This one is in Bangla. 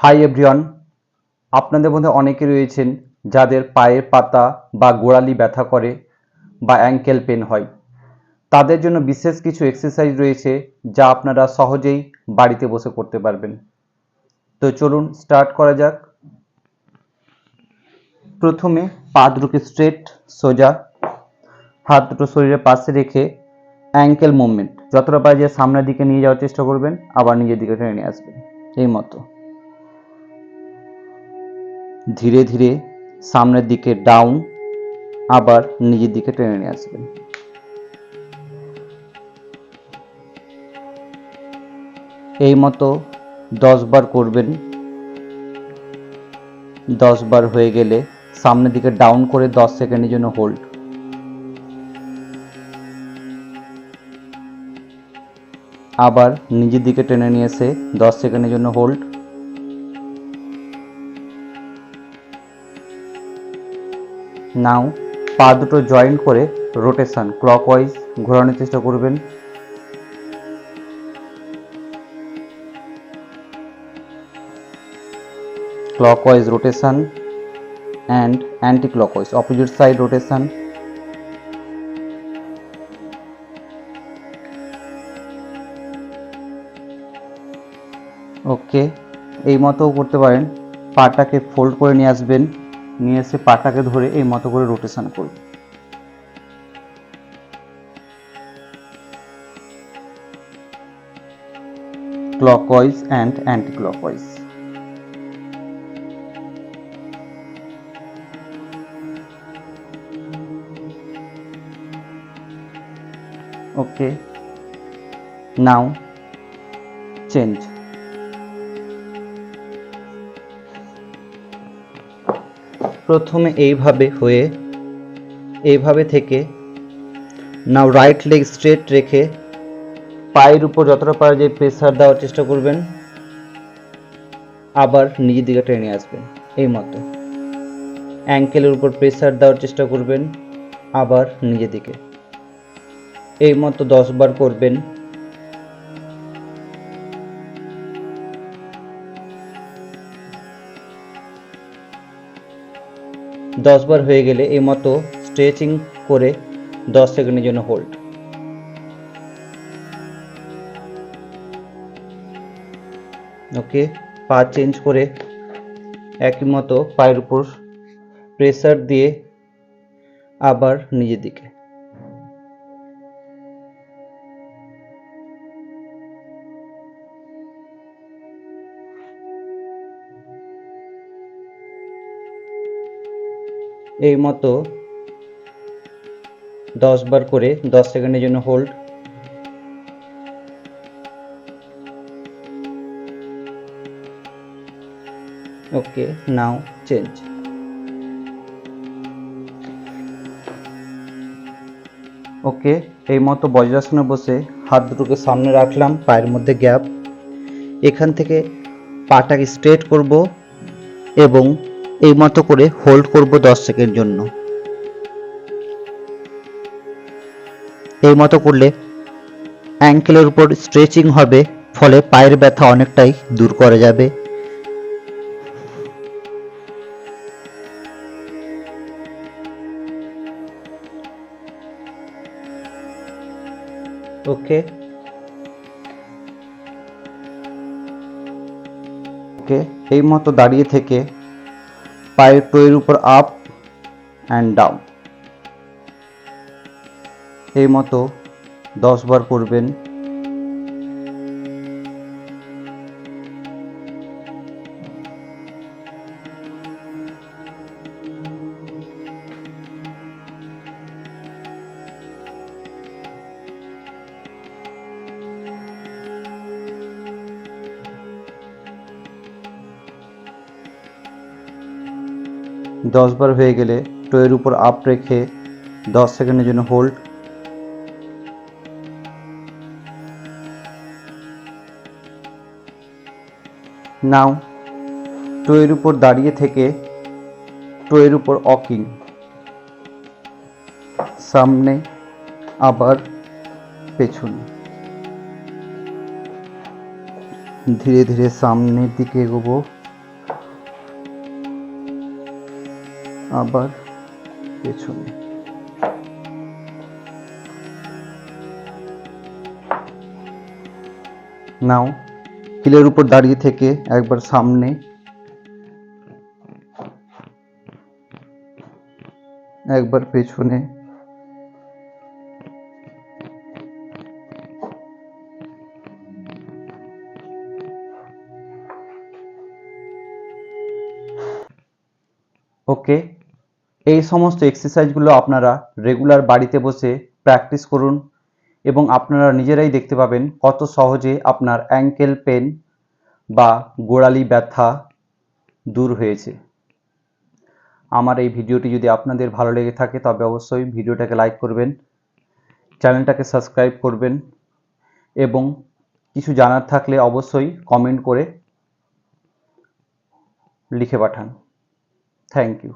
হাই এভরিওয়ান, আপনাদের মধ্যে অনেকে রয়েছেন যাদের পায়ের পাতা বা গোড়ালি ব্যথা করে বা অ্যাঙ্কেল পেন হয়। তাদের জন্য বিশেষ কিছু এক্সারসাইজ রয়েছে যা আপনারা সহজেই বাড়িতে বসে করতে পারবেন। তো চলুন স্টার্ট করা যাক। প্রথমে পা দুটোকে স্ট্রেট সোজা, হাত দুটো শরীরের পাশে রেখে অ্যাঙ্কেল মুভমেন্ট যতটা পারে যে সামনের দিকে নিয়ে যাওয়ার চেষ্টা করবেন, আবার নিজের দিকে টেনে নিয়ে আসবেন, এই মতো। ধীরে ধীরে সামনের দিকে ডাউন আবার নিজের দিকে টেনে নিয়ে আসবেন এই মতো দশ বার করবেন। দশ বার হয়ে গেলে সামনের দিকে ডাউন করে দশ সেকেন্ডের জন্য হোল্ড আবার নিজের দিকে টেনে নিয়ে এসে দশ সেকেন্ডের জন্য হোল্ড নাও। পা দুটো জয়েন্ট করে রোটেশন ক্লকওয়াইজ ঘোরানোর চেষ্টা করবেন। clockwise rotation and anti-clockwise, opposite side rotation. ওকে এই মতো করতে পারেন। পাটাকে ফোল্ড করে নিয়ে আসবেন। নিয়ে এসে পাটাকে ধরে এই মতো করে রোটেশন করবে। Clockwise and anti clockwise okay now change প্রথমে এইভাবে হয়ে, এইভাবে থেকে নাও রাইট লেগ স্ট্রেট রেখে পায়ের উপর যতটা পারা যায় প্রেসার দেওয়ার চেষ্টা করবেন। আবার নিজের দিকে টেনে আসবেন এই মতো অ্যাঙ্কেলের উপর প্রেসার দেওয়ার চেষ্টা করবেন, আবার নিজের দিকে। এই মতো দশ বার করবেন দশ বার হয়ে গেলে এই মতো স্ট্রেচিং করে দশ সেকেন্ডের জন্য হোল্ড ওকে পা চেঞ্জ করে একই মতো পায়ের উপর প্রেসার দিয়ে আবার নিজের দিকে। এই মতো দশ বার করে দশ সেকেন্ডের জন্য হোল্ড ওকে নাও চেঞ্জ ওকে এই মতো বজ্রাসনে বসে হাত দুটোকে সামনে রাখলাম, পায়ের মধ্যে গ্যাপ এখান থেকে পাটাকে স্ট্রেট করব এবং এই মতো করে হোল্ড করব দশ সেকেন্ড জন্য। এই মতো করলে অ্যাঙ্কেলের উপর স্ট্রেচিং হবে, ফলে পায়ের ব্যথা অনেকটাই দূর করা যাবে। ওকে। ওকে এই মতো দাঁড়িয়ে থেকে পায়ের টোয়ের উপর আপ অ্যান্ড ডাউন এই মতো দশবার করবেন দশ বার হয়ে গেলে টোয়ের উপর আপ রেখে দশ সেকেন্ডের জন্য হোল্ড। নাও, টোয়ের উপর দাঁড়িয়ে থেকে টোয়ের উপর অকিং সামনে আবার পেছনে। ধীরে ধীরে সামনের দিকে এগোবো। আবার পেছনে নাও হিলের উপর দাঁড়িয়ে থেকে একবার সামনে একবার পেছনে ওকে এই সমস্ত এক্সারসাইজগুলো আপনারা রেগুলার বাড়িতে বসে প্র্যাকটিস করুন এবং আপনারা নিজেরাই দেখতে পাবেন কত সহজে আপনার অ্যাঙ্কেল পেন বা গোড়ালি ব্যথা দূর হয়েছে। আমার এই ভিডিওটি যদি আপনাদের ভালো লেগে থাকে তবে অবশ্যই ভিডিওটাকে লাইক করবেন চ্যানেলটাকে সাবস্ক্রাইব করবেন এবং কিছু জানার থাকলে অবশ্যই কমেন্ট করে লিখে পাঠান। Thank you